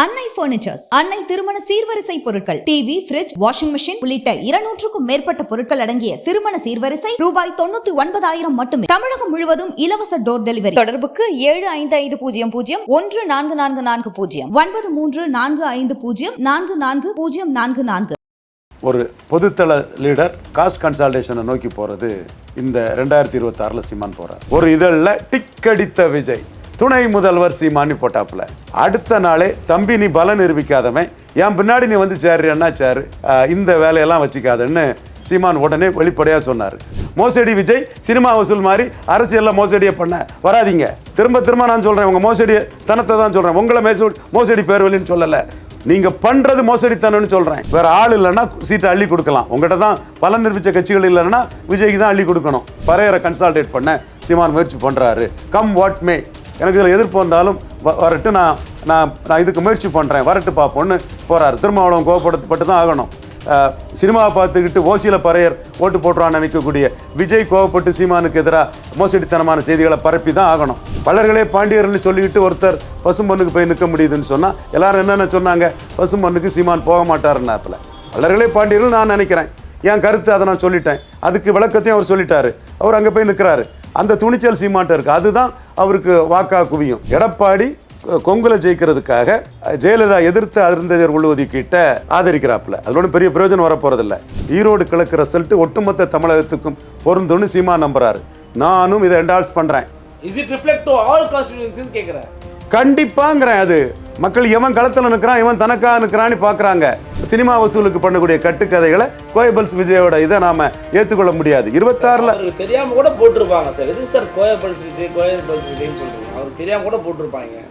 அன்னை பர்னிச்சர்ஸ் அன்னை திருமண சீர்வரிசை பொருட்கள். டிவி பிரிட்ஜ் வாஷிங் மிஷின் உள்ளிட்ட இருநூற்றுக்கும் மேற்பட்ட பொருட்கள் அடங்கிய திருமண சீர்வரிசை ரூபாய் தொண்ணூத்தி ஒன்பதாயிரம் மட்டுமே. தமிழகம் முழுவதும் இலவச டோர் டெலிவரி தொடர்புக்கு ஏழு ஐந்து ஐந்து பூஜ்ஜியம் பூஜ்ஜியம் ஒன்று நான்கு நான்கு நான்கு பூஜ்ஜியம். ஒன்பது மூன்று நான்கு ஐந்து பூஜ்ஜியம் நான்கு நான்கு பூஜ்ஜியம் நான்கு நான்கு. ஒரு பொதுத்தள லீடர் காஸ்ட் கன்சால்டேஷனை நோக்கி போகிறது இந்த ரெண்டாயிரத்தி இருபத்தாறில் சிமான் போகிறார் ஒரு இதழில் டிக்கடித்த விஜய். துணை முதல்வர் சீமானி போட்டாப்புல. அடுத்த நாளே தம்பி நீ பலம் நிரூபிக்காதவன். என் பின்னாடி நீ வந்து சேரு என்ன சேரு? இந்த வேலையெல்லாம் வச்சுக்காதன்னு சீமான் உடனே வெளிப்படையாக சொன்னார். மோசடி விஜய் சினிமா வசூல் மாதிரி அரசியலில் மோசடியை பண்ண. வராதீங்க. திரும்ப திரும்ப நான் சொல்கிறேன் உங்கள் மோசடி தனத்தை தான் சொல்கிறேன் உங்களை மேசு மோசடி பேர்வழின்னு சொல்லலை. நீங்க பண்றது மோசடித்தனம்னு சொல்றேன். வேற ஆள் இல்லைன்னா சீட்டை அள்ளி கொடுக்கலாம். உங்கள்கிட்ட தான் பலன் நிரூபிச்ச கட்சிகள் இல்லைன்னா விஜய்க்கு தான் அள்ளி கொடுக்கணும். பரையரை கன்சால்டேட் பண்ண சீமான் முயற்சி பண்றாரு. கம் வாட் மே எனக்கு இதில் எதிர்ப்பு வந்தாலும் வ- வரட்டு நான் நான் நான் இதுக்கு முயற்சி பண்ணுறேன் வரட்டு பார்ப்போன்னு போகிறார் திருமாவளவன் கோவப்படுத்தப்பட்டு தான் ஆகணும். சினிமாவை பார்த்துக்கிட்டு ஓசியில் பறையர் ஓட்டு போட்டுறான்னு நினைக்கக்கூடிய விஜய் கோவப்பட்டு சீமானுக்கு எதிராக மோசடித்தனமான செய்திகளை பரப்பி தான் ஆகணும். பலர்களே பாண்டியர்னு சொல்லிக்கிட்டு ஒருத்தர் பசும்பொண்ணுக்கு போய் நிற்க முடியுதுன்னு சொன்னால் எல்லாரும் என்னென்ன சொன்னாங்க? பசும்பொண்ணுக்கு சீமான் போக மாட்டாருன்னாப்பில். பலர்களே பாண்டியர்கள் நான் நினைக்கிறேன். என் கருத்து அதை நான் சொல்லிட்டேன். அதுக்கு விளக்கத்தையும் அவர் சொல்லிட்டாரு. அவர் அங்கே போய் நிற்கிறாரு அந்த துணிச்சல் சீமாட்ட இருக்கு. அதுதான் அவருக்கு வாக்கா குவியும். எடப்பாடி கொங்குல ஜெயிக்கிறதுக்காக ஜெயலலிதா எதிர்த்து அருந்ததியர் உள்ஒதுக்கீட்டை ஆதரிக்கிறாப்புல. அது ஒன்றும் பெரிய பிரயோஜனம் வரப்போறதில்ல. ஈரோடு கிழக்கு ரிசல்ட் ஒட்டுமொத்த தமிழகத்துக்கும் பொருந்தும்னு சீமா நம்புறாரு. நானும் இதை என்டால்ஸ் பண்றேன். Is it reflect to all constituencies கேட்குறேன் கண்டிப்பாங்கிறேன் அது. மக்கள் எவன் களத்தில் நிற்கிறான் இவன் தனக்கா நிற்கிறான்னு பார்க்குறாங்க சினிமா வசூலுக்கு பண்ணக்கூடிய கட்டுக்கதைகளை கோயபல்ஸ் விஜயோட இதை நாம ஏற்றுக்கொள்ள முடியாது. இருபத்தாறில் தெரியாம கூட போட்டிருப்பாங்க சார். எதுக்கு சார் கோயபல்ஸ் விஜய் கோயபல்ஸ் விஜய்னு சொல்றீங்க? அவருக்கு தெரியாம கூட போட்டிருப்பாங்க.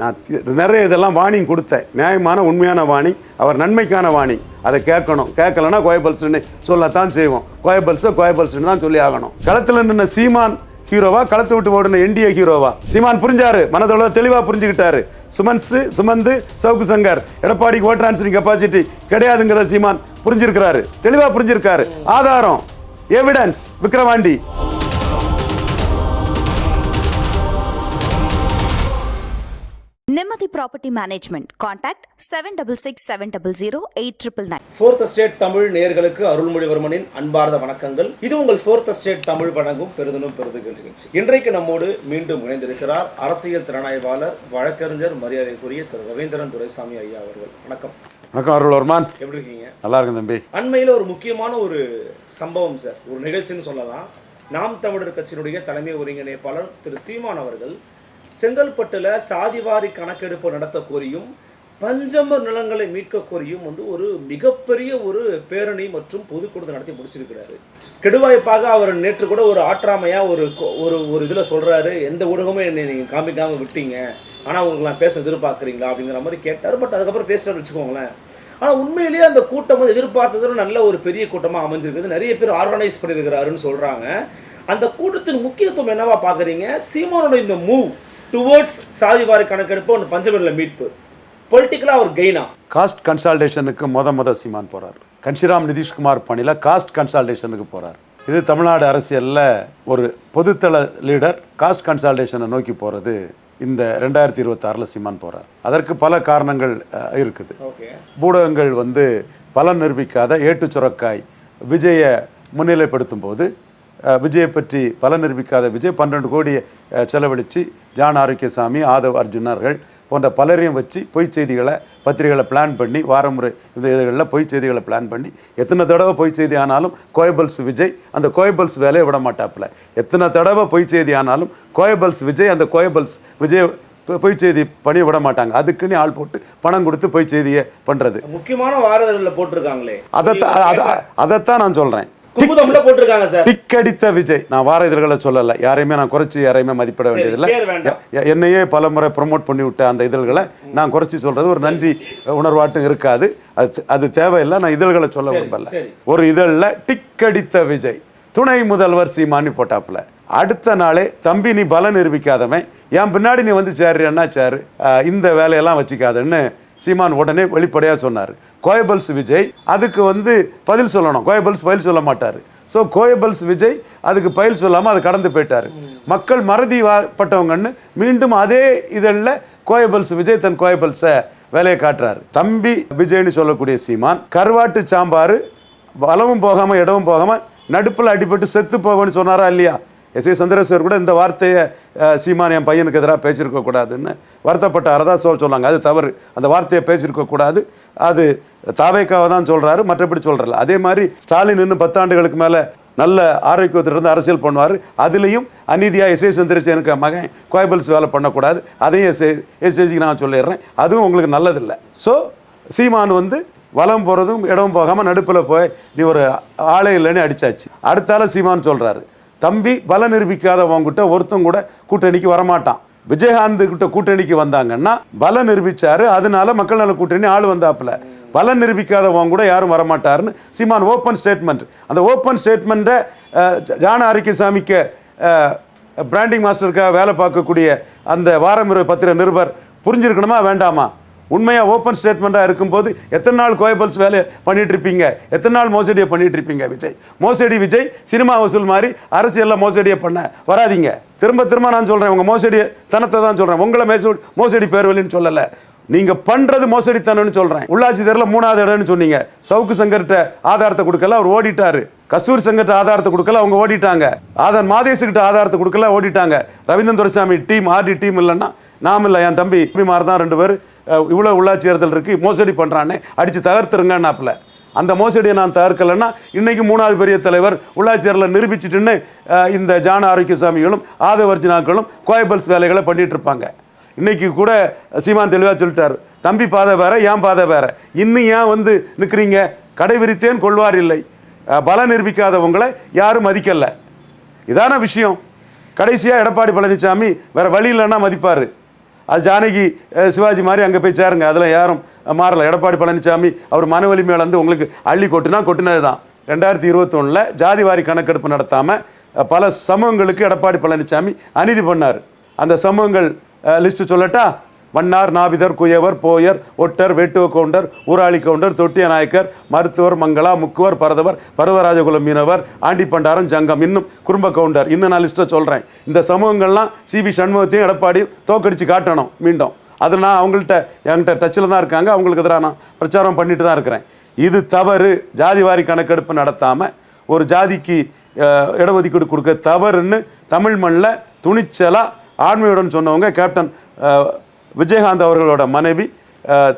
நான் நிறைய இதெல்லாம் வார்னிங் கொடுத்தேன். நியாயமான உண்மையான வார்னிங் அவர் நன்மைக்கான வார்னிங். அதை கேட்கணும். கேட்கலன்னா கோயபல்ஸ்னு சொல்லத்தான் செய்வோம். கோயபல்ஸை கோயபல்ஸ்னு தான் சொல்லி ஆகணும். களத்தில் நின்ன சீமான் ஹீரோவா? களத்தை விட்டு ஓடின என்டிஏ ஹீரோவா? சீமான் புரிஞ்சாரு. மனதோட தெளிவாக புரிஞ்சுக்கிட்டாரு. சுமன்ஸ் சுமந்து சவுக்கு சங்கர். எடப்பாடிக்கு ஓட் டிரான்ஸ்ஃபரிங் கெப்பாசிட்டி கிடையாதுங்கிறத சீமான் புரிஞ்சிருக்கிறாரு. தெளிவா புரிஞ்சிருக்காரு. ஆதாரம் evidence Vikravandi property management contact seven double six seven double zero eight triple nine fourth state Tamil நேயர்களுக்கு அருள்மொழிவர்மனின் அன்பார்ந்த வணக்கங்கள். இது உங்கள் ஃபோர்த் ஸ்டேட் தமிழ் வழங்கும் பெருதனும் பெருதுகள் நிகழ்ச்சி. இன்றைக்கு நம்மோடு மீண்டும் இணைந்திருக்கிறார் அரசியல் திறனாய்வாளர் வழக்கறிஞர் மரியாதைக்குரிய திரு ரவீந்திரன் துரைசாமி ஐயா அவர்கள். வணக்கம். வணக்கம் அருள்வர்மான். எப்படி இருக்கீங்க? நல்லா இருக்கும் தம்பி. அண்மையில் ஒரு முக்கியமான ஒரு சம்பவம் சார். ஒரு நிகழ்ச்சின்னு சொல்லலாம். நாம் தமிழர் கட்சியினுடைய தலைமை ஒருங்கிணைப்பாளர் திரு சீமான் அவர்கள் செங்கல்பட்டுல சாதிவாரி கணக்கெடுப்பு நடத்த கோரியும் பஞ்சம நிலங்களை மீட்க கோரியும் வந்து ஒரு மிகப்பெரிய ஒரு பேரணி மற்றும் பொதுக்கூட்டத்தை நடத்தி முடிச்சிருக்கிறாரு. கெடுவாய்ப்பாக அவர் நேற்று கூட ஒரு ஆற்றாமையா ஒரு கொ- ஒரு ஒரு இதில் சொல்றாரு. எந்த ஊடகமும் என்னை நீங்கள் காமிக்காமல் விட்டீங்க. ஆனால் உங்களுக்கு நான் பேச எதிர்பார்க்குறீங்களா? அப்படிங்கிற மாதிரி கேட்டார். பட் அதுக்கப்புறம் பேசுகிறாரு வச்சுக்கோங்களேன். ஆனால் உண்மையிலேயே அந்த கூட்டம் வந்து எதிர்பார்த்ததோட நல்ல ஒரு பெரிய கூட்டமாக அமைஞ்சிருக்குது. நிறைய பேர் ஆர்கனைஸ் பண்ணியிருக்கிறாருன்னு சொல்கிறாங்க அந்த கூட்டத்தின் முக்கியத்துவம் என்னவா பார்க்குறீங்க சீமானோட இந்த மூவ் டுவர்ட்ஸ் சாதிவாரி கணக்கெடுப்பு ஒன்று பஞ்சமில்ல மீட்பு. பொலிட்டிக்கலாக ஒரு கெய்னா காஸ்ட் கன்சால்டேஷனுக்கு மொத மொத சீமான் போறார். கன்ஷிராம் நிதிஷ்குமார் பணியில் காஸ்ட் கன்சால்டேஷனுக்கு போறார். இது தமிழ்நாடு அரசியலில் ஒரு பொதுத்தள லீடர் காஸ்ட் கன்சால்டேஷனை நோக்கி போகிறது இந்த ரெண்டாயிரத்தி இருபத்தாறில் சீமான் போறார். அதற்கு பல காரணங்கள் இருக்குது. ஊடகங்கள் வந்து பலன் நிரூபிக்காத ஏட்டு சுரக்காய் விஜயை முன்னிலைப்படுத்தும் போது விஜயை பற்றி பலன் நிரூபிக்காத விஜய் பன்னெண்டு கோடி அஹ், செலவழித்து ஜான் ஆரோக்கியசாமி ஆதவ் அர்ஜுனர்கள் போன்ற பலரையும் வச்சு பொய் செய்திகளை பத்திரிகைகளை பிளான் பண்ணி வாரமுறை இந்த இதுகளில் பொய் செய்திகளை பிளான் பண்ணி எத்தனை தடவை பொய் செய்தி ஆனாலும் கோயபல்ஸ் விஜய் அந்த கோயபல்ஸ் வேலையை விட மாட்டாப்புல. எத்தனை தடவை பொய் செய்தி ஆனாலும் கோயபல்ஸ் விஜய் அந்த கோயபல்ஸ் விஜய் பொய் செய்தி பண்ணி விட மாட்டாங்க. அதுக்குன்னு ஆள் போட்டு பணம் கொடுத்து பொய் செய்தியை பண்ணுறது முக்கியமான வாரதழில் போட்டிருக்காங்களே. அதைத்தான் அதை- அதைத்தான் நான் சொல்கிறேன் குமுதம்ல போட்டிருக்காங்க சார். டிக்கடித்த விஜய். நான் வார இதழ்களை சொல்லலை. யாரையுமே நான் குறைச்சி யாரையுமே மதிப்பிட வேண்டியதில்லை. என்னையே பல முறை ப்ரமோட் பண்ணி விட்ட அந்த இதழ்களை நான் குறைச்சி சொல்றது ஒரு நன்றி உணர்வாட்டும் இருக்காது. அது அது தேவையில்லை. நான் இதழ்களை சொல்ல விரும்பல. ஒரு இதழில் டிக்கடித்த விஜய். துணை முதல்வர் சீமானி போட்டாப்புல. அடுத்த நாளே தம்பி நீ பலம் நிரூபிக்காதவன். என் பின்னாடி நீ வந்து சேரு. என்ன சேரு இந்த வேலையெல்லாம் வச்சுக்காதன்னு சீமான் உடனே வெளிப்படையாக சொன்னார். கோயபல்ஸ் விஜய் அதுக்கு வந்து பதில் சொல்லணும். கோயபல்ஸ் பதில் சொல்ல மாட்டார். ஸோ கோயபல்ஸ் விஜய் அதுக்கு பயில் சொல்லாமல் அது கடந்து போயிட்டார். மக்கள் மறதி வா- பட்டவங்கன்னு மீண்டும் அதே இதழில் கோயபல்ஸ் விஜய் தன் கோயபல்ஸை வேலையை காட்டுறாரு. தம்பி விஜய்னு சொல்லக்கூடிய சீமான் கருவாட்டு சாம்பார் வளமும் போகாமல் இடமும் போகாமல் நடுப்பில் அடிபட்டு செத்து போகணும்னு சொன்னாரா இல்லையா? எஸ் ஏ சந்திரசேகர் கூட இந்த வார்த்தையை சீமான் என் பையனுக்கு எதிராக பேசியிருக்கக்கூடாதுன்னு வருத்தப்பட்ட வருத்தப்பட்டார் தான் சொன்னாங்க. அது தவறு. அந்த வார்த்தையை பேசியிருக்கக்கூடாது அது தாவேக்காவை தான் சொல்கிறாரு மற்றபடி சொல்கிறல அதே மாதிரி ஸ்டாலின் இன்னும் பத்தாண்டுகளுக்கு மேலே நல்ல ஆரோக்கியத்தில் இருந்து அரசியல் பண்ணுவார். அதுலேயும் அநீதியாக எஸ் ஏ சந்திரசேகருக்கு மகன் கோயபல்ஸ் வேலை பண்ணக்கூடாது. அதையும் எஸ் ஏஜிக்கு நான் சொல்லிடுறேன். அதுவும் உங்களுக்கு நல்லதில்லை. ஸோ சீமான் வந்து வலம் போகிறதும் இடம் போகாமல் நடுப்பில் போய் நீ ஒரு ஆளே இல்லைன்னு அடித்தாச்சு அடுத்தால சீமான் சொல்கிறாரு தம்பி பல நிரூபிக்காதவங்கிட்ட ஒருத்தவங்க கூட கூட்டணிக்கு வரமாட்டான். விஜயகாந்த் கிட்ட கூட்டணிக்கு வந்தாங்கன்னா பல நிரூபிச்சாரு. அதனால மக்கள் நல கூட்டணி ஆள் வந்தாப்புல. பல நிரூபிக்காதவங்க கூட யாரும் வரமாட்டாருன்னு சீமான் ஓப்பன் ஸ்டேட்மெண்ட் அந்த ஓப்பன் ஸ்டேட்மெண்ட்டை ஜான ஆரோக்கியசாமிக்கு பிராண்டிங் மாஸ்டருக்காக வேலை பார்க்கக்கூடிய அந்த வாரமிரு பத்திர நிருபர் புரிஞ்சிருக்கணுமா? வேண்டாமா? உண்மையாக ஓப்பன் ஸ்டேட்மெண்ட்டாக இருக்கும்போது எத்தனை நாள் கோயபல்ஸ் வேலையை பண்ணிகிட்டு இருப்பீங்க? எத்தனை நாள் மோசடியை பண்ணிட்டு இருப்பீங்க விஜய்? மோசடி விஜய் சினிமா வசூல் மாதிரி அரசியலில் மோசடியை பண்ண. வராதீங்க. திரும்ப திரும்ப நான் சொல்கிறேன் உங்கள் மோசடியை தனத்தை தான் சொல்கிறேன் உங்களை மேசு மோசடி பேர்வழின்னு சொல்லலை. நீங்கள் பண்ணுறது மோசடித்தனம்னு சொல்கிறேன் உள்ளாட்சி தேர்தலில் மூணாவது இடம்னு சொன்னீங்க. சவுக்கு சங்கர்கிட்ட ஆதாரத்தை கொடுக்கல அவர் ஓடிட்டார். கஸ்தூர் சங்கர்கிட்ட ஆதாரத்தை கொடுக்கல அவங்க ஓடிட்டாங்க. ஆதார் மாதேசுக்கிட்ட ஆதாரத்தை கொடுக்கல ஓடிட்டாங்க. Ravindran Duraisamy team RT team இல்லைன்னா நாம் இல்லை என் தம்பி மாறு தான் ரெண்டு பேர். இவ்வளோ உள்ளாட்சி தேர்தல் இருக்குது மோசடி பண்ணுறானே அடித்து தகர்த்துருங்கன்னாப்பில் அந்த மோசடியை நான் தவிர்க்கலைன்னா இன்றைக்கி மூணாவது பெரிய தலைவர் உள்ளாட்சி தேர்தலில் நிரூபிச்சிட்டுன்னு இந்த ஜான ஆரோக்கியசாமிகளும் ஆதவர்ஜினாக்களும் கோயபல்ஸ் வேலைகளை பண்ணிகிட்டு இருப்பாங்க. இன்றைக்கி கூட சீமான் தெளிவாக சொல்லிட்டார் தம்பி பாதை வேற ஏன் பாதை வேற? இன்னும் ஏன் வந்து நிற்கிறீங்க கடை விரித்தேன் கொள்வார் இல்லை. பலம் பல நிரூபிக்காதவங்களை யாரும் மதிக்கலை. இதான விஷயம். கடைசியாக எடப்பாடி பழனிசாமி வேறு வழி இல்லைன்னா மதிப்பார். அது ஜானகி சிவாஜி மாதிரி அங்கே போய் சேருங்க. அதில் யாரும் மாறலை. எடப்பாடி பழனிசாமி அவர் மன வலிமையில் வந்து உங்களுக்கு அள்ளி கொட்டுனா கொட்டினது தான் ரெண்டாயிரத்தி இருபத்தொன்னில் ஜாதிவாரி கணக்கெடுப்பு நடத்தாமல் பல சமூகங்களுக்கு எடப்பாடி பழனிசாமி அநீதி பண்ணார். அந்த சமூகங்கள் லிஸ்ட்டு சொல்லட்டா மன்னார் நாவிதர் குயவர் போயர் ஒட்டர் வேட்டுவ கவுண்டர் ஊராளி கவுண்டர் தொட்டிய நாயக்கர் மருத்துவர் மங்களா முக்குவர் பரதவர் பருவராஜகுலம் மீனவர் ஆண்டி பண்டாரம் ஜங்கம் இன்னும் குடும்ப கவுண்டர். இன்னும் நான் லிஸ்ட்டை சொல்கிறேன் இந்த சமூகங்கள்லாம் சிபி சண்முகத்தையும் எடப்பாடியும் தோக்கடிச்சு காட்டணும் மீண்டும். அது நான் அவங்கள்ட்ட என்கிட்ட டச்சில் தான் இருக்காங்க. அவங்களுக்கு எதிராக நான் பிரச்சாரம் பண்ணிட்டு தான் இருக்கிறேன். இது தவறு. ஜாதிவாரி கணக்கெடுப்பு நடத்தாமல் ஒரு ஜாதிக்கு இடஒதுக்கீடு கொடுக்க தவறுன்னு தமிழ் மண்ணில் துணிச்சலாக ஆண்மையுடன் சொன்னவங்க கேப்டன் விஜயகாந்த் அவர்களோட மனைவி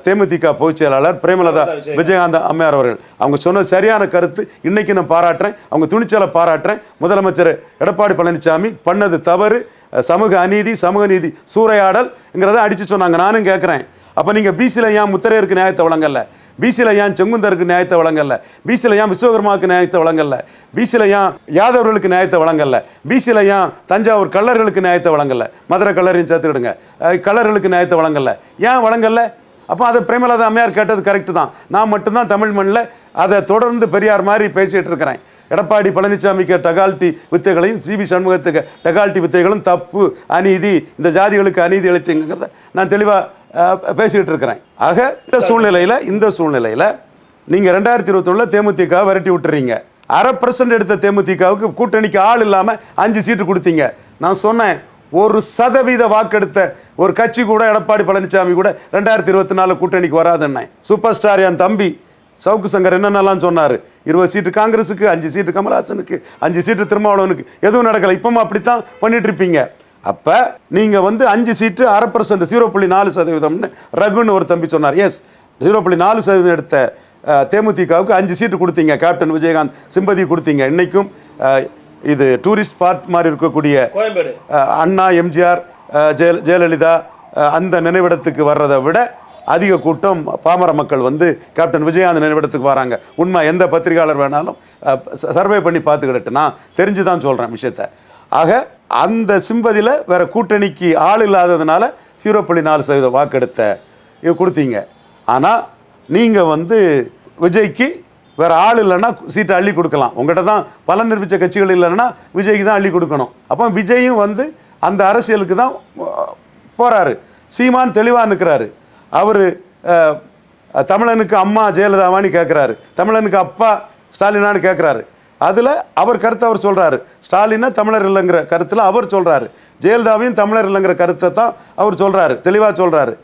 தேமுதிக பொதுச் செயலாளர் பிரேமலதா விஜயகாந்த். அம்மையார் அவர்கள். அவங்க சொன்னது சரியான கருத்து. இன்னைக்கு நான் பாராட்டுறேன். அவங்க துணிச்சலை பாராட்டுறேன். முதலமைச்சர் எடப்பாடி பழனிசாமி பண்ணது தவறு. சமூக அநீதி சமூக நீதி சூறையாடல்ங்கிறத அடிச்சு சொன்னாங்க. நானும் கேட்குறேன் அப்போ நீங்கள் பிசியில் ஏன் முத்தரையருக்கு நியாயத்தை வழங்கல? பிசியில் ஏன் செங்குந்தருக்கு நியாயத்தை வழங்கல? பிசியில் ஏன் விஸ்வகர்மாவுக்கு நியாயத்தை வழங்கல? பிசியில் ஏன் யாதவர்களுக்கு நியாயத்தை வழங்கல? பிசியில் ஏன் தஞ்சாவூர் கல்லர்களுக்கு நியாயத்தை வழங்கல? மதுரை கல்லரையும் சேர்த்துக்கிடுங்க கல்லர்களுக்கு நியாயத்தை வழங்கல. ஏன் வழங்கல? அப்போ அதை பிரேமலதா அம்மையார் கேட்டது கரெக்டு தான். நான் மட்டும்தான் தமிழ் மண்ணில் அதை தொடர்ந்து பெரியார் மாதிரி பேசிகிட்டு இருக்கிறேன். எடப்பாடி பழனிசாமிக்கு டகால்டி வித்தைகளையும் சிபி சண்முகத்துக்கு டகால்டி வித்தைகளும் தப்பு அநீதி இந்த ஜாதிகளுக்கு அநீதி அளித்துங்கிறத நான் தெளிவாக பேசிக்கிட்டு இருக்கிறேன். ஆக இந்த சூழ்நிலையில் இந்த சூழ்நிலையில் நீங்கள் ரெண்டாயிரத்தி இருபத்தொன்னில் தேமுதிக விரட்டி விட்டுறீங்க. அரை பர்சன்ட் எடுத்த தேமுதிகவுக்கு கூட்டணிக்கு ஆள் இல்லாமல் அஞ்சு சீட்டு கொடுத்தீங்க. நான் சொன்னேன் ஒரு சதவீத வாக்கெடுத்த ஒரு கட்சி கூட எடப்பாடி பழனிசாமி கூட ரெண்டாயிரத்தி இருபத்தி நாலு கூட்டணிக்கு வராதுன்னேன் சூப்பர் ஸ்டார் என் தம்பி சவுக்கு சங்கர் என்னென்னலாம் சொன்னார்? இருபது சீட்டு காங்கிரஸுக்கு அஞ்சு சீட்டு கமல்ஹாசனுக்கு அஞ்சு சீட்டு திருமாவளவனுக்கு. எதுவும் நடக்கலை. இப்பவும் அப்படித்தான் பண்ணிட்டு இருப்பீங்க. அப்போ நீங்கள் வந்து அஞ்சு சீட்டு அரை பர்சன்ட் ஜீரோ புள்ளி நாலு சதவீதம்னு ரகுன்னு ஒரு தம்பி சொன்னார். எஸ் ஜீரோ புள்ளி நாலு சதவீதம் எடுத்த தேமுதிகவுக்கு அஞ்சு சீட்டு கொடுத்தீங்க. கேப்டன் விஜயகாந்த் சிம்பதி கொடுத்தீங்க. இன்னைக்கும் அஹ், இது டூரிஸ்ட் ஸ்பாட் மாதிரி இருக்கக்கூடிய அண்ணா எம்ஜிஆர் ஜெய ஜெயலலிதா அந்த நினைவிடத்துக்கு வர்றதை விட அதிக கூட்டம் பாமர மக்கள் வந்து கேப்டன் விஜயகாந்த் நினைவிடத்துக்கு வராங்க. உண்மை எந்த பத்திரிகையாளர் வேணாலும் சர்வே பண்ணி பார்த்துக்கிட்டு நான் தெரிஞ்சு தான் சொல்கிறேன் விஷயத்த. ஆக அந்த சிம்பதியில் வேறு கூட்டணிக்கு ஆள் இல்லாததுனால ஜீரோ புள்ளி நாலு சதவீத வாக்கெடுத்த கொடுத்தீங்க. ஆனால் நீங்கள் வந்து விஜய்க்கு வேறு ஆள் இல்லைன்னா சீட்டை அள்ளி கொடுக்கலாம். உங்கள்கிட்ட தான் பலன் நிரூபித்த கட்சிகள் இல்லைன்னா விஜய்க்கு தான் அள்ளி கொடுக்கணும். அப்போ விஜயும் வந்து அந்த அரசியலுக்கு தான் போகிறாரு சீமான் தெளிவாக நிற்கிறாரு அவர் தமிழனுக்கு அம்மா ஜெயலலிதாவான்னு கேட்குறாரு தமிழனுக்கு அப்பா ஸ்டாலினான்னு கேட்குறாரு அதில் அவர் கருத்தை அவர் சொல்கிறாரு ஸ்டாலினா தமிழர் இல்லைங்கிற கருத்தில் அவர் சொல்கிறாரு ஜெயலலிதாவையும் தமிழர் இல்லைங்கிற கருத்தை தான் அவர் சொல்கிறாரு தெளிவாக சொல்கிறாரு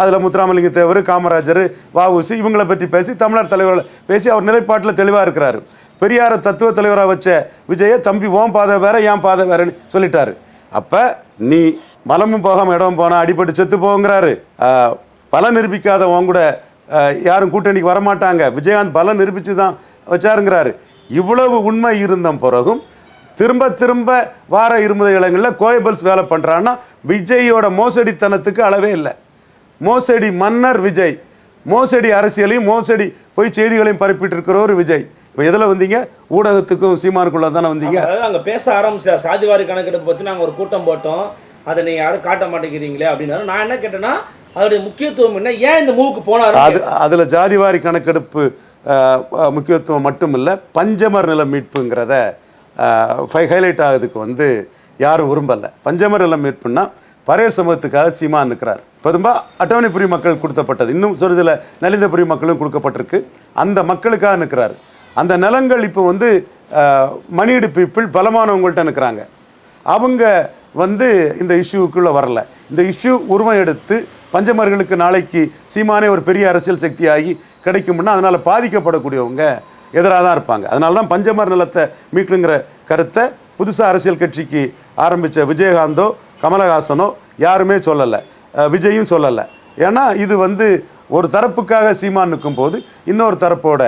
அதில் முத்துராமலிங்க தேவர் காமராஜர் வஉசி இவங்களை பற்றி பேசி தமிழர் தலைவர்களை பேசி அவர் நிலைப்பாட்டில் தெளிவாக இருக்கிறாரு. பெரியார தத்துவ தலைவராக வச்ச விஜயை தம்பி ஓம் பாதை வேற ஏன் பாதை வேறன்னு சொல்லிட்டாரு. அப்போ நீ மலமும் போகாமல் இடம் போனால் அடிபட்டு செத்து போங்கிறாரு. பல பலம் நிரூபிக்காத உன் கூட யாரும் கூட்டணிக்கு வரமாட்டாங்க. விஜயகாந்த் பலம் நிரூபித்து தான் வச்சாருங்கிறாரு. இவ்வளவு உண்மை இருந்த பிறகும் திரும்ப திரும்ப வார இருமுறை இடங்களில் கோயபல்ஸ் வேலை பண்ணுறான்னா விஜயோட மோசடித்தனத்துக்கு அளவே இல்லை. மோசடி மன்னர் விஜய் மோசடி அரசியலையும் மோசடி பொய் செய்திகளையும் பரப்பிட்டு இருக்கிறவர் விஜய். இப்போ எதில் வந்தீங்க? ஊடகத்துக்கும் சீமானுக்குள்ள தானே வந்தீங்க? அதாவது அங்கே பேச ஆரம்பிச்சார் சாதிவாரி கணக்கெடுப்பு பற்றி நாங்கள் ஒரு கூட்டம் போட்டோம். அதை நீங்கள் யாரும் காட்ட மாட்டேங்கிறீங்களே அப்படின்னாரு. நான் என்ன கேட்டேன்னா அதோடைய முக்கியத்துவம் என்ன? ஏன் இந்த மூவுக்கு போனாரு? அது அதில் ஜாதிவாரி கணக்கெடுப்பு முக்கியத்துவம் மட்டும் இல்லை பஞ்சமர் நில மீட்புங்கிறத ஹைலைட் ஆகுறதுக்கு வந்து யாரும் விரும்பலை. பஞ்சமர் நில மீட்புன்னா பறைய சமூகத்துக்காக சீமா நிற்கிறார் பெரும்பா அட்டவணை புரி மக்கள் கொடுத்தப்பட்டது. இன்னும் சொல்றதில் நலிந்தபுரி மக்களும் கொடுக்கப்பட்டிருக்கு. அந்த மக்களுக்காக நிற்கிறார் அந்த நிலங்கள் இப்போ வந்து மணியீடு பீப்புள் பலமானவங்கள்ட்ட நிற்கிறாங்க அவங்க வந்து இந்த இஷ்யூக்குள்ளே வரல. இந்த இஷ்யூ உருவம் எடுத்து பஞ்சமர்களுக்கு நாளைக்கு சீமானே ஒரு பெரிய அரசியல் சக்தியாகி கிடைக்கும்னா அதனால் பாதிக்கப்படக்கூடியவங்க எதிராக தான் இருப்பாங்க. அதனால தான் பஞ்சமர் நிலத்தை மீட்டுங்கிற கருத்தை புதுசாக அரசியல் கட்சிக்கு ஆரம்பித்த விஜயகாந்தோ கமலஹாசனோ யாருமே சொல்லலை. விஜயும் சொல்லலை. ஏன்னா இது வந்து ஒரு தரப்புக்காக சீமான் நிற்கும் போது இன்னொரு தரப்போட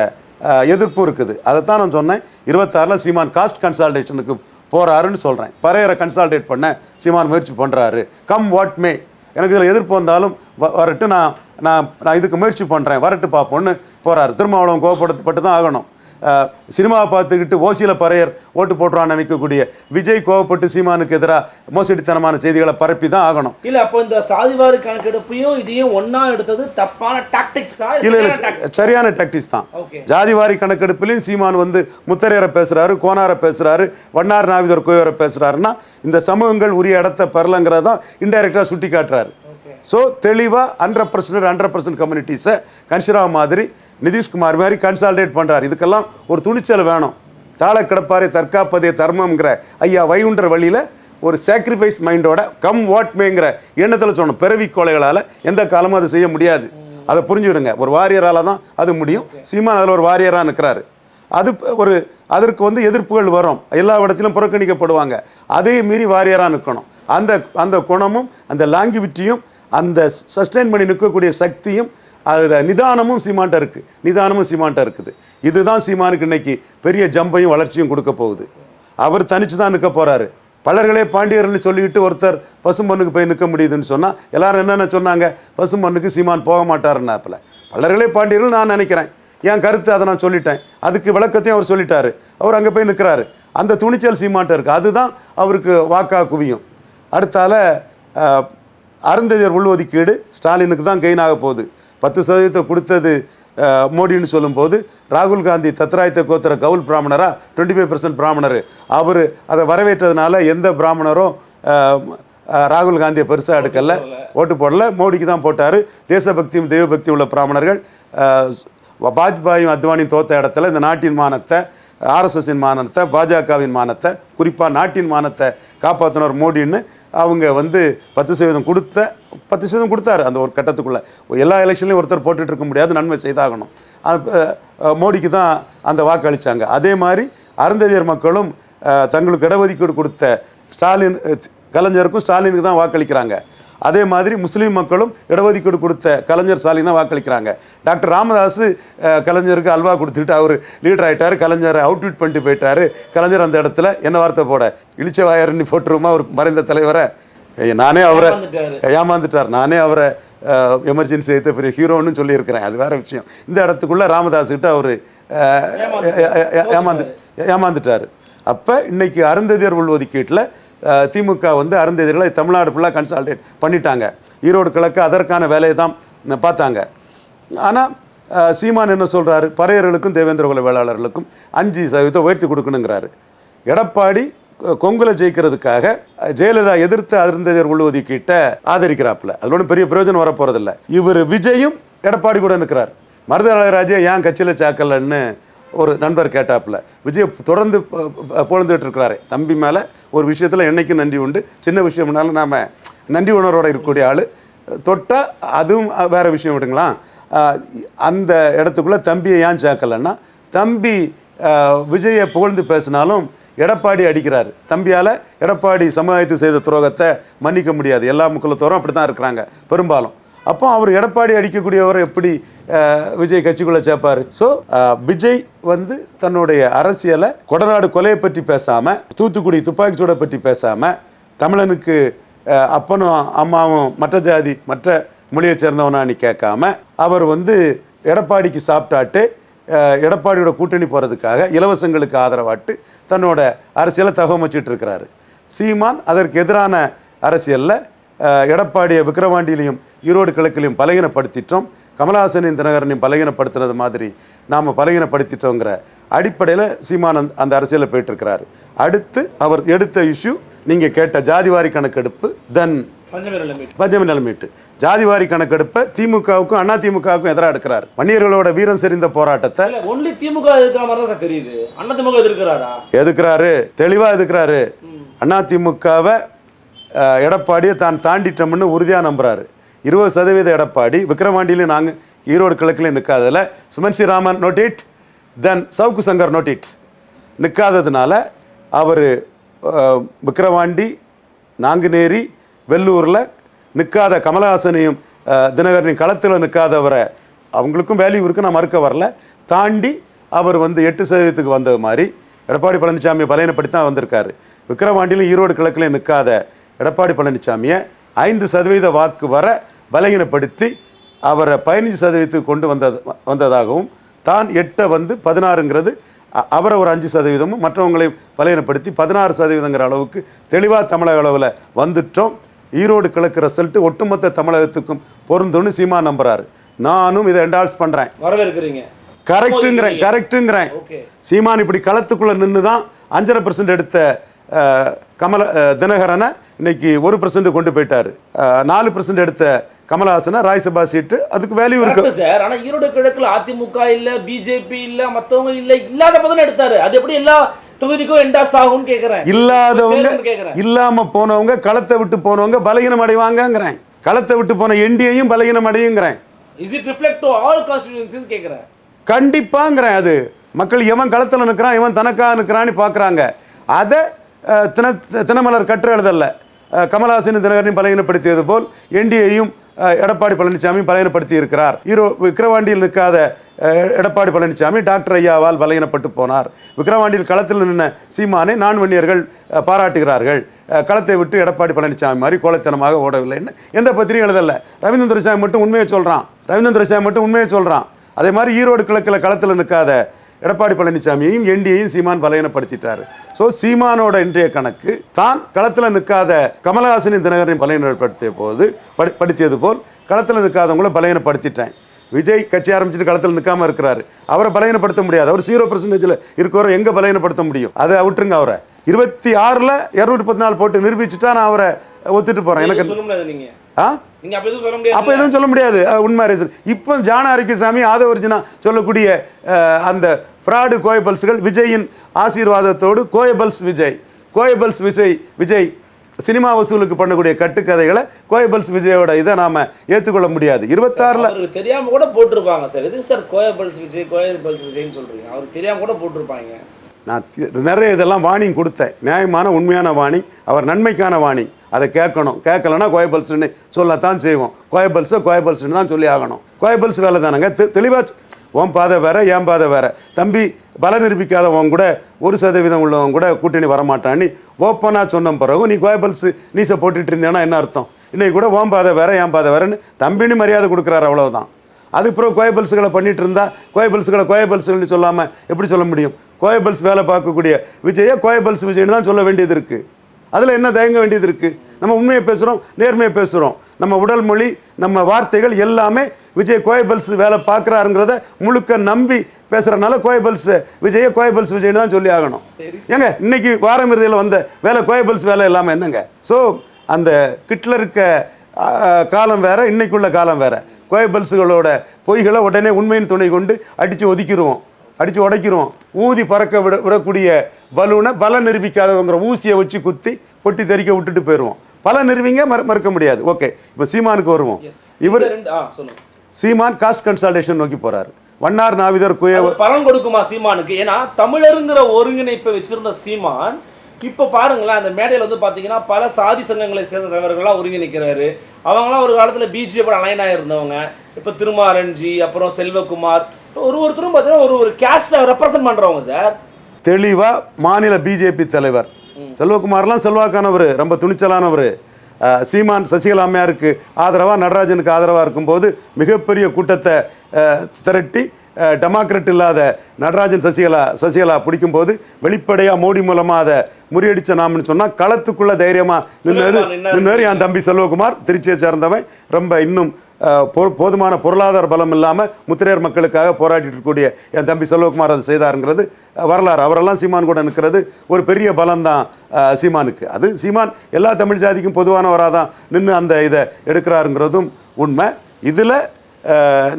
எதிர்ப்பு இருக்குது. அதைத்தான் நான் சொன்னேன். இருபத்தாறில் சீமான் காஸ்ட் கன்சால்டேஷனுக்கு போகிறாருன்னு சொல்கிறேன் பறையரை கன்சால்டேட் பண்ண சீமான் முயற்சி பண்ணுறாரு கம் வாட் மே எனக்கு இதில் எதிர்ப்பு வந்தாலும் வ- வரட்டு நான் நான் நான் இதுக்கு முயற்சி பண்ணுறேன் வரட்டு பார்ப்போன்னு போகிறாரு திருமாவளவன் கோவப்படுத்தப்பட்டு தான் ஆகணும். சினிமாவை பார்த்துக்கிட்டு ஓசியில் பறையர் ஓட்டு போட்டுறான்னு நினைக்கக்கூடிய விஜய் கோவப்பட்டு சீமானுக்கு எதிராக மோசடித்தனமான செய்திகளை பரப்பி தான் ஆகணும். இல்ல அப்போ இந்த சாதிவாரி கணக்கெடுப்பையும் இதையும் ஒண்ணா எடுத்தது தப்பான டாக்டிக்ஸா இல்லை இல்லை சரியான டாக்டிக்ஸ் தான். ஜாதிவாரி கணக்கெடுப்புலையும் சீமான் வந்து முத்தரையரை பேசுறாரு கோனாரை பேசுறாரு வண்ணார் நாவிதர் கோயரை பேசுறாருன்னா இந்த சமூகங்கள் உரிய இடத்த பெறலங்கிறத தான் இன்டைரக்டாக சுட்டி காட்டுறாரு ஸோ தெளிவாக ஹண்ட்ரட் பர்சன்ட் ஹண்ட்ரட் பர்சன்ட் கம்யூனிட்டிஸை கன்சிரா மாதிரி நிதிஷ்குமார் மாதிரி கன்சால்டேட் பண்ணுறார் இதுக்கெல்லாம் ஒரு துணிச்சல் வேணும். தாள கிடப்பாரே தற்காப்பதே தர்மம்ங்கிற ஐயா வைகுன்ற வழியில் ஒரு சாக்ரிஃபைஸ் மைண்டோட கம் வாட் மேங்கிற எண்ணத்தில் சொன்னோம் பிறவி கொலைகளால் எந்த காலமும் அதை செய்ய முடியாது. அதை புரிஞ்சுவிடுங்க ஒரு வாரியரால் தான் அது முடியும். சீமான் அதில் ஒரு வாரியராக நிற்கிறாரு அது ஒரு அதற்கு வந்து எதிர்ப்புகள் வரும். எல்லா இடத்திலும் புறக்கணிக்கப்படுவாங்க. அதே மீறி வாரியராக நிற்கணும் அந்த அந்த குணமும் அந்த லாங்குவிட்டியும் அந்த சஸ்டைன் பண்ணி நிற்கக்கூடிய சக்தியும் அதில் நிதானமும் சீமான்ட்ட இருக்குது நிதானமும் சீமான்ட்ட இருக்குது. இதுதான் சீமானுக்கு இன்னைக்கு பெரிய ஜம்பையும் வளர்ச்சியும் கொடுக்க போகுது. அவர் தனிச்சு தான் நிற்க போகிறாரு பலர்களே பாண்டியர்னு சொல்லிட்டு ஒருத்தர் பசும்பொண்ணுக்கு போய் நிற்க முடியுதுன்னு சொன்னால் எல்லாரும் என்னென்ன சொன்னாங்க? பசும்பொண்ணுக்கு சீமான் போக மாட்டாருன்னாப்பில். பலர்களே பாண்டியர்கள் நான் நினைக்கிறேன். என் கருத்து அதை நான் சொல்லிட்டேன். அதுக்கு விளக்கத்தையும் அவர் சொல்லிட்டாரு. அவர் அங்கே போய் நிற்கிறாரு. அந்த துணிச்சல் சீமான்ட்ட இருக்குது அதுதான் அவருக்கு வாக்கா குவியும். அடுத்தால அருந்ததியர் உள்ஒதுக்கீடு ஸ்டாலினுக்கு தான் கெயின் ஆக போகுது. பத்து சதவீதத்தை கொடுத்தது மோடின்னு சொல்லும்போது ராகுல் காந்தி தத்ராயத்த கோத்திர கவுல் பிராமணரா? டுவெண்ட்டி ஃபைவ் பர்சன்ட் பிராமணர். அவர் அதை வரவேற்றதுனால எந்த பிராமணரும் ராகுல் காந்தியை பெருசாக எடுக்கல. ஓட்டு போடல. மோடிக்கு தான் போட்டார். தேசபக்தியும் தெய்வபக்தி உள்ள பிராமணர்கள் வாஜ்பாயும் அத்வானியும் தோத்த இடத்துல இந்த நாட்டின் மானத்தை ஆர்எஸ்எஸ்ஸின் மானத்தை பாஜகவின் மானத்தை குறிப்பாக நாட்டின் மானத்தை காப்பாற்றினவர் மோடின்னு அவங்க வந்து பத்து சதவீதம் கொடுத்த பத்து சதவீதம் கொடுத்தாரு அந்த ஒரு கட்டத்துக்குள்ளே. எல்லா எலெக்ஷன்லையும் ஒருத்தர் போட்டுட்டு இருக்க முடியாது நன்மை செய்தாகணும். அது, மோடிக்கு தான் அந்த வாக்கு அளித்தாங்க அதே மாதிரி அருந்ததியர் மக்களும் தங்களுக்கு இடஒதுக்கீடு கொடுத்த ஸ்டாலின் கலைஞருக்கும் ஸ்டாலினுக்கு தான் வாக்களிக்கிறாங்க. அதே மாதிரி முஸ்லீம் மக்களும் இடஒதுக்கீடு கொடுத்த கலைஞர் ஸ்டாலின் தான் வாக்களிக்கிறாங்க. டாக்டர் ராமதாஸ் கலைஞருக்கு அல்வா கொடுத்துட்டு அவர் லீடர் ஆயிட்டாரு. கலைஞரை அவுட்வீட் பண்ணிட்டு போயிட்டாரு. கலைஞர் அந்த இடத்துல என்ன வார்த்தை போட? இழிச்ச வாயர்னு போட்டுருமா ஒரு மறைந்த தலைவரை? நானே அவரை ஏமாந்துட்டாரு. நானே அவரை எமர்ஜென்சி எடுத்த பெரிய ஹீரோன்னு சொல்லியிருக்கிறேன். அது வேற விஷயம். இந்த இடத்துக்குள்ள ராமதாஸ் கிட்ட அவர் ஏமாந்து ஏமாந்துட்டார். அப்போ இன்னைக்கு அருந்ததியர் உள்ஒதுக்கீட்டில் திமுக வந்து அருந்ததிகளை தமிழ்நாடு ஃபுல்லாக கன்சால்டேட் பண்ணிட்டாங்க. ஈரோடு கிழக்கு அதற்கான வேலையை தான் பார்த்தாங்க. ஆனால் சீமான் என்ன சொல்கிறாரு பறையர்களுக்கும் தேவேந்திர குல வேளாளர்களுக்கும் அஞ்சு சதவீதத்தை உயர்த்தி கொடுக்கணுங்கிறாரு. எடப்பாடி கொ- கொங்குல ஜெயிக்கிறதுக்காக ஜெயலலிதா எதிர்த்து அருந்ததியர் உள்ஒதுக்கீட்டை ஆதரிக்கிறாப்புல. அதில் ஒன்றும் பெரிய பிரயோஜனம் வரப்போகிறதில்ல இவர் விஜயும் எடப்பாடி கூட நிற்கிறார் மருதராஜா ஏன் கட்சியில் சாக்கலன்னு ஒரு நண்பர் கேட்டாப்புல விஜய் தொடர்ந்து ப- இருக்கிறாரு தம்பி மேலே ஒரு விஷயத்தில் என்னைக்கும் நன்றி உண்டு. சின்ன விஷயம்னாலும் நாம் நன்றி உணர்வோடு இருக்கக்கூடிய ஆள். தொட்டால் அதுவும் வேற விஷயம் விடுங்களா? அந்த இடத்துக்குள்ளே தம்பியை ஏன் சேர்க்கலன்னா தம்பி விஜயை புகழ்ந்து பேசினாலும் எடப்பாடி அடிக்கிறார். தம்பியால் எடப்பாடி சமுதாயத்தை செய்த துரோகத்தை மன்னிக்க முடியாது. எல்லா முக்குலத்தோரும் அப்படி தான் இருக்கிறாங்க. பெரும்பாலும். அப்போ அவர் எடப்பாடி அடிக்கக்கூடியவர் எப்படி விஜய் கட்சிக்குள்ளே சேர்ப்பார்? ஸோ விஜய் வந்து தன்னுடைய அரசியலை கொடநாடு கொலையை பற்றி பேசாமல் தூத்துக்குடி துப்பாக்கிச்சூடை பற்றி பேசாமல் தமிழனுக்கு அப்பனும் அம்மாவும் மற்ற ஜாதி மற்ற மொழியை சேர்ந்தவனான்னு கேட்காம அவர் வந்து எடப்பாடிக்கு சாப்பிட்டாட்டு எடப்பாடியோட கூட்டணி போகிறதுக்காக இலவசங்களுக்கு ஆதரவாட்டு தன்னோட அரசியலை தகவமைச்சிட்டு இருக்கிறாரு. சீமான் அதற்கு எதிரான அரசியலில் எடப்பாடியை விக்கிரவாண்டியிலையும் ஈரோடு கிழக்கிலையும் பலகீனப்படுத்திட்டோம். கமலஹாசனின் தினகரனையும் பலகீனப்படுத்தினது மாதிரி நாம் பலகீனப்படுத்திட்டோங்கிற அடிப்படையில் சீமான் அந்த- அரசியலில் போயிட்டுருக்கிறாரு. அடுத்து அவர் எடுத்த இஷ்யூ நீங்கள் கேட்ட ஜாதிவாரி கணக்கெடுப்பு தென் பஞ்சமி நிலைமை பஞ்சமி நிலைமீட்டு ஜாதிவாரி கணக்கெடுப்பை திமுகவுக்கும் அண்ணா திமுகவுக்கும் எதிராக எடுக்கிறார். வன்னியர்களோட வீரம் செறிந்த போராட்டத்தை ஒன்லி திமுக மாதிரி தான் தெரியுது. அண்ணா திமுக எதிர்க்கிறாரா? எதுக்குறாரு? தெளிவாக எதுக்குறாரு? அண்ணா திமுகவை எடப்பாடியை தான் தாண்டிட்டோம்னு உறுதியாக நம்புகிறாரு இருபது சதவீத எடப்பாடி விக்ரவாண்டியிலையும் நாங்கள் ஈரோடு கிழக்குலையும் நிற்காததில் Suman Raman it then Savukku Shankar noted நிற்காததுனால அவர் விக்கிரவாண்டி நாங்குநேரி வெள்ளூரில் நிற்காத கமலஹாசனையும் தினகரனையும் களத்தில் நிற்காதவரை அவங்களுக்கும் வேல்யூ இருக்கு நான் மறுக்க வரல. தாண்டி அவர் வந்து எட்டு சதவீதத்துக்கு வந்தது மாதிரி எடப்பாடி பழனிசாமி பலையனப்படுத்தி தான் வந்திருக்காரு. விக்ரவாண்டியிலும் ஈரோடு கிழக்குலையும் நிற்காத எடப்பாடி பழனிசாமியை ஐந்து சதவீத வாக்கு வர பலகீனப்படுத்தி அவரை பதினஞ்சு சதவீதத்துக்கு கொண்டு வந்தது வந்ததாகவும் தான் எட்டை வந்து பதினாறுங்கிறது அவரை ஒரு அஞ்சு சதவீதமும் மற்றவங்களையும் பலகீனப்படுத்தி பதினாறு சதவீதங்கிற அளவுக்கு தெளிவாக தமிழக அளவில் வந்துட்டோம். ஈரோடு கிழக்கு ரிசல்ட் ஒட்டுமொத்த தமிழகத்துக்கும் பொருந்தும்னு சீமா நம்புறாரு. நானும் இதை என்டால்ஸ் பண்ணுறேன் வரவேற்கிறீங்க. கரெக்டுங்கிறேன் கரெக்டுங்கிறேன் சீமான் இப்படி களத்துக்குள்ளே நின்று தான் அஞ்சரை பர்சன்ட் எடுத்த கமல தினகரனை இன்னைக்கு ஒரு பர்சன்ட் கொண்டு போயிட்டாரு. நாலு பர்சன்ட் எடுத்த கமலஹாசனை ராஜ்சபா சீட்டு அதுக்கு வேல்யூ இருக்கு. சார் ஆனா ஈரோடு கிழக்குல அதிமுக இல்ல பிஜேபி இல்ல மத்தவங்க இல்ல இல்லாத பதன எடுத்தாரு. அது எப்படி எல்லா தொகுதிக்கும் என்டாஸ் ஆகும்னு கேக்குறேன். இல்லாதவங்க இல்லாம போனவங்க களத்தை விட்டு போனவங்க பலகீனம் அடைவாங்கங்கிறேன். களத்தை விட்டு போன என்டியையும் பலகீனம் அடையுங்கிறேன். Is it reflect to all constituencies கேக்குறேன். கண்டிப்பாங்கிறேன் அது. மக்கள் எவன் களத்தில் நிற்கிறான் எவன் தனக்காக நிற்கிறான்னு பார்க்குறாங்க அதை தின தினமலர் கற்று எழுதல்ல. அஹ், தினகரனையும் பலகீனப்படுத்தியது போல் என்டிஏயும் எடப்பாடி பழனிசாமியும் பலகீனப்படுத்தி இருக்கிறார் ஈரோ விக்கிரவாண்டியில் நிற்காத எடப்பாடி பழனிசாமி டாக்டர் ஐயாவால் பலகீனப்பட்டு போனார். விக்கிரவாண்டியில் களத்தில் நின்ன சீமானை நான் வன்னியர்கள் பாராட்டுகிறார்கள். களத்தை விட்டு எடப்பாடி பழனிசாமி மாதிரி கோலத்தனமாக ஓடவில்லைன்னு எந்த பத்திரிகையும் எழுதல ரவீந்திரன் துரைசாமி மட்டும் உண்மையை சொல்கிறான் ரவீந்திரன் துரைசாமி மட்டும் உண்மையை சொல்கிறான் அதே மாதிரி ஈரோடு கிழக்கில் களத்தில் நிற்காத எடப்பாடி பழனிசாமியையும் என்டியையும் சீமான் பலையனப்படுத்திட்டாரு ஸோ சீமானோட இன்றைய கணக்கு தான் களத்தில் நிற்காத கமலஹாசனின் தினகரனையும் பலையனப்படுத்திய போது படி படித்தது போல் களத்தில் நிற்காதவங்கள பலையனப்படுத்திட்டேன் விஜய் கட்சி ஆரம்பிச்சுட்டு களத்தில் நிற்காம இருக்கிறாரு. அவரை பலையனப்படுத்த முடியாது. அவர் ஜீரோ பர்சன்டேஜில் இருக்கிறவரை எங்கே பலையனப்படுத்த முடியும்? அதை விட்டுருங்க அவரை. இருபத்தி ஆறில் இரநூத்தி முப்பத்தி நாலு போட்டு நிரூபிச்சுட்டா நான் அவரை ஒத்துட்டு போகிறேன் எனக்கு ஆ? அப்ப எதுவும் சொல்ல முடியாது அப்போ எதுவும் சொல்ல முடியாது. அஹ் உண்மை ரீசன் இப்போ ஜான அரிக்கசாமி ஆதவர்ஜினா சொல்லக்கூடிய அந்த ஃப்ராடு கோயபல்ஸ்கள் விஜயின் ஆசீர்வாதத்தோடு Goebbels Vijay Goebbels Vijay Vijay cinema வசூலுக்கு பண்ணக்கூடிய கட்டுக்கதைகளை கோயபல்ஸ் விஜயோட இதை நாம ஏற்றுக்கொள்ள முடியாது. இருபத்தாறில் தெரியாம கூட போட்டிருப்பாங்க சார். எதுக்கு சார் கோயபல்ஸ் விஜய் கோயபல்ஸ் விஜய்னு சொல்றீங்க? அவருக்கு தெரியாம கூட போட்டிருப்பாங்க. நான் நிறைய இதெல்லாம் வார்னிங் கொடுத்தேன். நியாயமான உண்மையான வார்னிங் அவர் நன்மைக்கான வார்னிங். அதை கேட்கணும். கேட்கலன்னா கோயபல்ஸ்னு சொல்லத்தான் செய்வோம். கோயபல்ஸை கோயபல்ஸ்னு தான் சொல்லி ஆகணும். கோயபல்ஸ் வேலை தானங்க? தெளிவாக உன் பாதை வேற என் பாதை வேற. தம்பி பல நிரூபிக்காதவன் கூட ஒரு சதவீதம் உள்ளவன் கூட கூட்டணி வரமாட்டான்னு ஓப்பனாக சொன்ன பிறகு நீ கோயபல்ஸ் நீசை போட்டுட்டு இருந்தேன்னா என்ன அர்த்தம்? இன்றைக்கி கூட ஓம் பாதை வேற என் பாதை வேறன்னு தம்பின்னு மரியாதை கொடுக்குறாரு அவ்வளோதான் அதுக்கப்புறம் கோயபல்ஸுகளை பண்ணிட்டு இருந்தா கோயபல்ஸுகளை கோயபல்ஸுகள்னு சொல்லாமல் எப்படி சொல்ல முடியும்? கோயபல்ஸ் வேலை பார்க்கக்கூடிய விஜயை கோயபல்ஸ் விஜய்னு தான் சொல்ல வேண்டியது இருக்குது அதில் என்ன தயங்க வேண்டியது இருக்குது நம்ம உண்மையை பேசுகிறோம் நேர்மையை பேசுகிறோம் நம்ம உடல் மொழி நம்ம வார்த்தைகள் எல்லாமே விஜய் கோயபல்ஸ் வேலை பார்க்குறாருங்கிறத முழுக்க நம்பி பேசுகிறனால கோயபல்ஸ் விஜயை கோயபல்ஸ் விஜய்னு தான் சொல்லி ஆகணும். ஏங்க இன்னைக்கு வாரம் இறுதியில் வந்த வேலை கோயபல்ஸ் வேலை இல்லாமல் என்னங்க? ஸோ அந்த கிட்டில் இருக்க காலம் வேறு இன்னைக்குள்ள காலம் வேறு. கோயபல்ஸுகளோட பொய்களை உடனே உண்மையின் துணை கொண்டு அடித்து ஒதுக்கிடுவோம் அடித்து உடைக்கிறோம். ஊதி பறக்க விட விடக்கூடிய பலூனை பலம் நிரூபிக்காதவங்கிற ஊசியை வச்சு குத்தி பொட்டி தெறிக்க விட்டுட்டு போயிடுவோம் பல நிறுவீங்க மறு மறுக்க முடியாது. ஓகே இப்போ சீமானுக்கு வருவோம். இவர் சீமான் காஸ்ட் கன்சல்டேஷன் நோக்கி போறாரு. வண்ணார் நாவிதர் குய பலன் கொடுக்குமா சீமானுக்கு? ஏன்னா தமிழருங்கிற ஒருங்கிணைப்பை வச்சிருந்த சீமான் இப்போ பாருங்களேன் அந்த மேடையில் வந்து பார்த்தீங்கன்னா பல சாதி சங்கங்களை சேர்ந்த தலைவர்கள்லாம் ஒருங்கிணைக்கிறாரு அவங்களாம் ஒரு காலத்தில் பிஜேபி அலைன் ஆயிருந்தவங்க. இப்போ திருமாரன்ஜி அப்புறம் செல்வகுமார் ஒரு ஒருத்தரும் பார்த்தீங்கன்னா ஒரு ஒரு கேஸ்ட்டை ரெப்ரசன்ட் பண்ணுறவங்க சார். தெளிவா மாநில பிஜேபி தலைவர். செல்வகுமார்லாம் செல்வாக்கானவர் ரொம்ப துணிச்சலானவர். சீமான் சசிகலா அம்மையாருக்கு ஆதரவாக நடராஜனுக்கு ஆதரவாக இருக்கும்போது மிகப்பெரிய கூட்டத்தை திரட்டி டெமோக்ரட் இல்லாத நடராஜன் சசிகலா சசிகலா பிடிக்கும்போது வெளிப்படையாக மோடி மூலமாக அதை முறியடிச்ச நாம்னு சொன்னால் களத்துக்குள்ள தைரியமாக நின்னது நின்னாரு. என் தம்பி செல்வகுமார். திருச்சியை சேர்ந்தவன். ரொம்ப இன்னும் போதுமான பொருளாதார பலம் இல்லாமல் முத்திரையர் மக்களுக்காக போராடிட்டு இருக்கக்கூடிய என் தம்பி செல்வகுமார் அதை செய்தாருங்கிறது வரலாறு. அவரெல்லாம் சீமான் கூட நிற்கிறது. ஒரு பெரிய பலம்தான் சீமானுக்கு. அது சீமான் எல்லா தமிழ் ஜாதிக்கும் பொதுவானவராக தான் நின்று அந்த இதை எடுக்கிறாருங்கிறதும் உண்மை. இதில்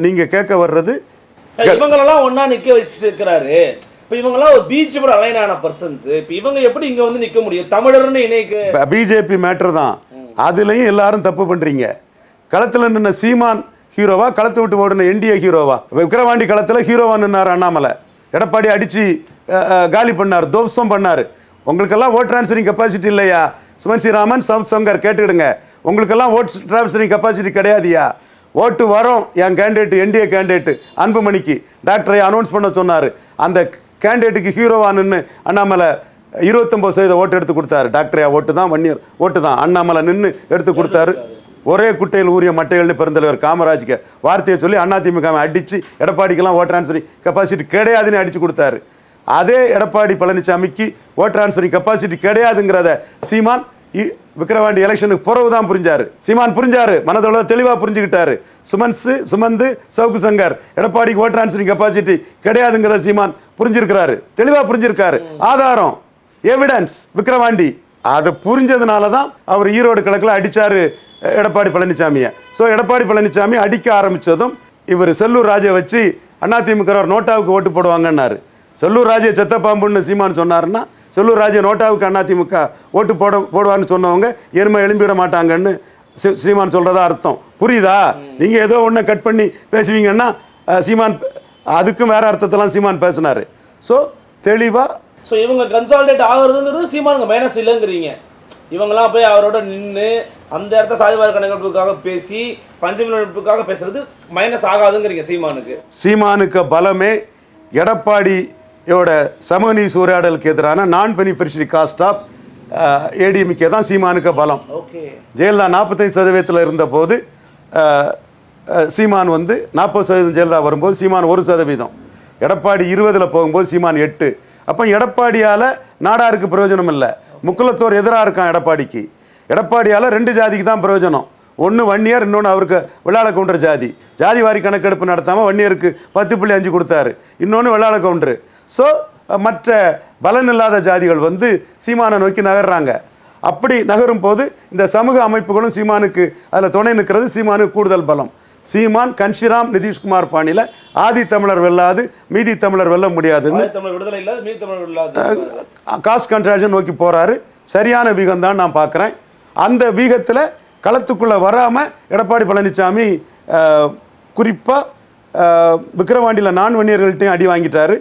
நீங்கள் கேட்க வர்றது இவங்களெல்லாம் ஒண்ணா நிக்க வச்சு இருக்கிறாரு இப்போ இவங்கெல்லாம் ஒரு பிஜேபி அலைன் ஆன பர்சன்ஸ் இப்போ இவங்க எப்படி இங்க வந்து நிக்க முடியும்? தமிழர்னு இணைக்கு. பிஜேபி மேட்ரு தான். அதுலேயும் எல்லாரும் தப்பு பண்ணுறீங்க களத்தில் நின்ன சீமான் ஹீரோவா களத்தை விட்டு ஓடின என்டிஏ ஹீரோவா? விக்கிரவாண்டி களத்தில் ஹீரோவா நின்னார் அண்ணாமலை. எடப்பாடி அடித்து காலி பண்ணார் தோப்சம் பண்ணார். உங்களுக்கெல்லாம் ஓட் ட்ரான்ஸ்ஃபரிங் கெப்பாசிட்டி இல்லையா? சுமன் ஸ்ரீராமன் சவுத் சங்கர் கேட்டுக்கிடுங்க. உங்களுக்கெல்லாம் ஓட் ட்ரான்ஸ்ஃபரிங் கெப்பாசிட்டி கிடையாதுயா? ஓட்டு வரும். என் கேண்டிடேட் என்டிஏ கேண்டிடேட்டு அன்புமணிக்கு. டாக்டரை அனௌன்ஸ் பண்ண சொன்னார். அந்த கேண்டிடேட்டுக்கு ஹீரோவாக நின்று அண்ணாமலை இருபத்தொம்பது சதவீத ஓட்டு எடுத்து கொடுத்தாரு. டாக்டரையா ஓட்டு தான் வன்னியர் ஓட்டு தான். அண்ணாமலை நின்று எடுத்து கொடுத்தாரு. ஒரே குட்டையில் ஊறிய மட்டைகள்னு பெருந்தலைவர் காமராஜுக்கு வார்த்தையை சொல்லி அதிமுக அடித்து எடப்பாடிக்கெல்லாம் ஓட் ட்ரான்ஸ்ஃபரிங் கெப்பாசிட்டி கிடையாதுன்னு அடித்து கொடுத்தாரு. அதே எடப்பாடி பழனிசாமிக்கு ஓட் ட்ரான்ஸ்ஃபரிங் கெப்பாசிட்டி கிடையாதுங்கிறத சீமான் விக்கிரவாண்டி எலெக்ஷனுக்கு பிறகு தான் புரிஞ்சார். சீமான் புரிஞ்சார். மனதோட தெளிவாக புரிஞ்சுக்கிட்டாரு. சுமன்ஸு சுமந்து சவுக்கு சங்கர். எடப்பாடிக்கு ஓட் ட்ரான்ஸ்ஃபரிங் கெப்பாசிட்டி கிடையாதுங்கிறத சீமான் புரிஞ்சிருக்கிறாரு. தெளிவாக புரிஞ்சிருக்காரு. ஆதாரம் எவிடன்ஸ் விக்கிரவாண்டி. அதை புரிஞ்சதுனால தான் அவர் ஈரோடு கிழக்கில் அடித்தார் எடப்பாடி பழனிசாமியை ஸோ எடப்பாடி பழனிசாமி அடிக்க ஆரம்பிச்சதும் இவர் செல்லூர் ராஜை வச்சு அதிமுக நோட்டாவுக்கு ஓட்டு போடுவாங்கன்னாரு. செல்லூர் ராஜே செத்த பாம்புன்னு சீமான் சொன்னாருன்னா செல்லூர் ராஜை நோட்டாவுக்கு அதிமுக ஓட்டு போட போடுவார்னு சொன்னவங்க எருமை எழும்பிட மாட்டாங்கன்னு சீமான் சொல்கிறதா அர்த்தம். புரியுதா? நீங்கள் ஏதோ ஒன்று கட் பண்ணி பேசுவீங்கன்னா சீமான் அதுக்கும் வேற அர்த்தத்தெல்லாம் சீமான் பேசினாரு. ஸோ தெளிவாக ஸோ இவங்க கன்சால்டேட் ஆகுறதுங்கிறது சீமானுங்க மைனஸ் இல்லைங்கிறீங்க. இவங்கெல்லாம் போய் அவரோட நின்று அந்த இடத்த சாதிவார கணக்கெடுப்புக்காக பேசி பஞ்சமிழப்புக்காக பேசுறது மைனஸ் ஆகாதுங்கிறீங்க சீமானுக்கு. சீமானுக்கு பலமே எடப்பாடியோட சமநீதி சூறையாடலுக்கு எதிரான நான் பெனிஃபிஷரி காஸ்ட் ஆஃப் ஏடிஎம்கே தான் சீமானுக்கு பலம். ஓகே. ஜெயலலிதா நாற்பத்தைந்து சதவீதத்தில் இருந்தபோது சீமான் வந்து நாற்பது சதவீதம் ஜெயலலிதா வரும்போது சீமான் ஒரு சதவீதம். எடப்பாடி இருபதில் போகும்போது சீமான் எட்டு. அப்போ எடப்பாடியால் நாடாருக்கு பிரயோஜனம் இல்லை. முக்குலத்தோர் எதிராக இருக்கான் எடப்பாடிக்கு. எடப்பாடியால் ரெண்டு ஜாதிக்கு தான் பிரயோஜனம். ஒன்று வன்னியர் இன்னொன்று அவருக்கு வெள்ளாள கவுண்டர் ஜாதி. ஜாதி வாரி கணக்கெடுப்பு நடத்தாமல் வன்னியருக்கு பத்து புள்ளி அஞ்சு கொடுத்தாரு. இன்னொன்று வெள்ளாள கவுண்டரு ஸோ மற்ற பலன் இல்லாத ஜாதிகள் வந்து சீமானை நோக்கி நகர்றாங்க. அப்படி நகரும் போது இந்த சமூக அமைப்புகளும் சீமானுக்கு அதில் துணை நிற்கிறது சீமானுக்கு கூடுதல் பலம். சீமான் கன்ஷிராம் நிதிஷ்குமார் பாணியில் ஆதி தமிழர் வெல்லாது மீதி தமிழர் வெல்ல முடியாதுன்னு ஆதி தமிழர் விடுதலை இல்லாத மீதி தமிழர் இல்லாத. காஸ்ட் கன்ட்ராக்ஷன் நோக்கி போகிறாரு சரியான வீகம் தான் நான் பார்க்குறேன் அந்த வீகத்தில் களத்துக்குள்ளே வராமல் எடப்பாடி பழனிசாமி குறிப்பாக விக்கிரவாண்டியில் நான் வன்னியர்கள்ட்டையும் அடி வாங்கிட்டாரு.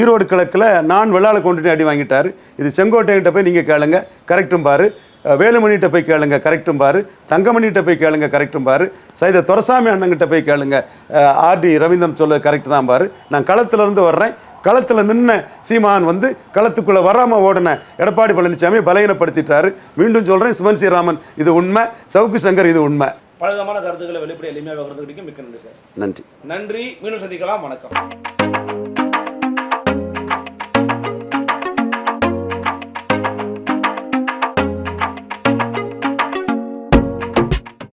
ஈரோடு கிழக்கில் நான் வெள்ளாள கொண்டுட்டு அடி வாங்கிட்டாரு. இது செங்கோட்டையன்ட்ட போய் நீங்கள் கேளுங்க கரெக்டும் பாரு. வேலுமணிகிட்ட போய் கேளுங்க கரெக்டும் பாரு. தங்கமணிகிட்ட போய் கேளுங்க கரெக்டும் பாரு. சைத துரசாமி அண்ணங்கிட்ட போய் கேளுங்க. ஆர்டி ரவீந்திரன் சொல்ல கரெக்ட் தான் பாரு. நான் களத்திலிருந்து வர்றேன். களத்தில் நின்ன சீமான் வந்து களத்துக்குள்ளே வராமல் ஓடின எடப்பாடி பழனிசாமி பலகீனப்படுத்திட்டாரு. மீண்டும் சொல்கிறேன் சிவன் ஸ்ரீராமன் இது உண்மை. சவுக்கு சங்கர் இது உண்மை. பலவிதமான கருத்துக்களை வெளிப்படைய எளிமையாக கருத்துக்கிட்டு மிக்க நன்றி சார். நன்றி. நன்றி. மீண்டும் சந்திக்கலாம். வணக்கம்.